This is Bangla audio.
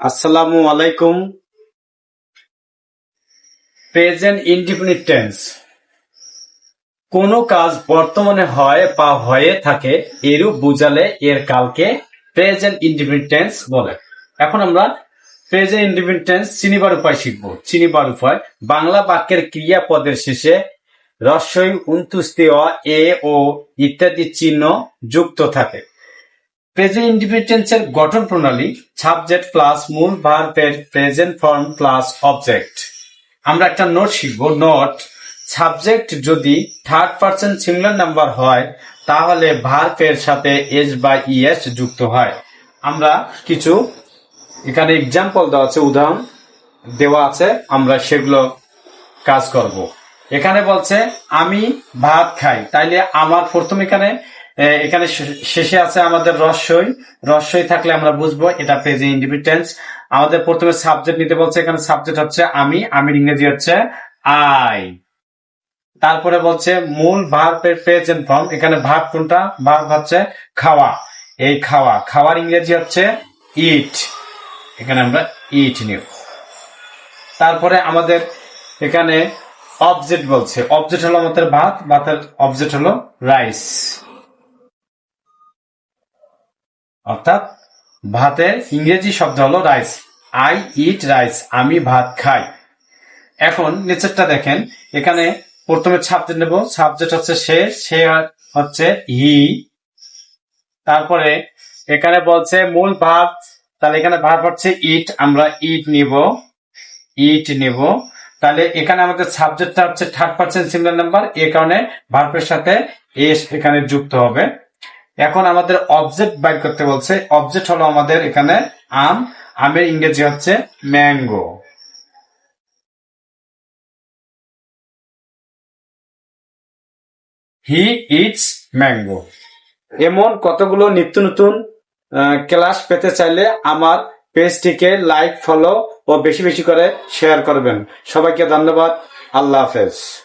আসসালামু আলাইকুম। প্রেজেন্ট ইনডিফিনিট টেন্স কোন কাজ বর্তমানে হয় বা হয়ে থাকে, এরূপ বুঝালে এর কালকে প্রেজেন্ট ইনডিফিনিট টেন্স বলে। এখন আমরা প্রেজেন্ট ইনডিফিনিট টেন্স চিনিবার উপায় শিখব। চিনিবার উপায়, বাংলা বাক্যের ক্রিয়াপদের শেষে রস্যই উন্তুস্তি এ, ও ইত্যাদি চিহ্ন যুক্ত থাকে। প্রেজেন্ট ইন্ডিপেন্ডেন্সের গঠন প্রণালী সাবজেক্ট প্লাস মূল ভার্বের প্রেজেন্ট ফর্ম প্লাস অবজেক্ট আমরা একটা নোট শিখব। নোট সাবজেক্ট যদি থার্ড পার্সন সিঙ্গুলার নাম্বার হয়, তাহলে ভার্বের সাথে এস বা ইএস যুক্ত হয়। আমরা কিছু, এখানে এক্সাম্পল দেওয়া আছে, উদাহরণ দেওয়া আছে, আমরা সেগুলো কাজ করব। এখানে বলছে, আমি ভাত খাই। তাইলে আমার প্রথম এখানে এখানে শেষে আছে আমাদের রস্যই রস্যই থাকলে আমরা বুঝব, এটা প্রেজেন্ট ইন্ডিপেন্ডেন্স আমাদের প্রথমে সাবজেক্ট নিতে বলছে, এখানে সাবজেক্ট হচ্ছে আমি, আমির ইংরেজি হচ্ছে আই তারপরে বলছে মূল ভার্বের প্রেজেন্ট ফর্ম এখানে ভার্ব কোনটা? ভার্ব হচ্ছে খাওয়া। এই খাওয়া, খাওয়ার ইংরেজি হচ্ছে ইট এখানে আমরা ইট নিব। তারপরে আমাদের এখানে অবজেক্ট বলছে। অবজেক্ট হলো আমাদের ভাত, ভাতের অবজেক্ট হলো রাইস অর্থাৎ ভাতের ইংরেজি শব্দ হলো রাইস আই ইট রাইস আমি ভাত খাই। এখন নিচেরটা দেখেন। এখানে প্রথমে সাবজেক্ট নেব। সাবজেক্ট হচ্ছে সে সে হচ্ছে হি তারপরে এখানে বলছে মূল ভাত। তাহলে এখানে ভাত হচ্ছে ইট আমরা ইট নিব। ইট নেব। তাহলে এখানে আমাদের সাবজেক্টটা হচ্ছে থার্ড পার্সেন্ট সিঙ্গুলার নাম্বার এই কারণে ভার্বের সাথে এস এখানে যুক্ত হবে। এখন আমাদের অবজেক্ট বাইর করতে বলছে। অবজেক্ট হলো আমাদের এখানে আম, আমের ইংরেজি হচ্ছে ম্যাঙ্গো হি ইটস ম্যাঙ্গো এমন কতগুলো নিত্য নতুন ক্লাস পেতে চাইলে আমার পেজটিকে লাইক ফলো ও বেশি বেশি করে শেয়ার করবেন। সবাইকে ধন্যবাদ। আল্লাহ হাফেজ।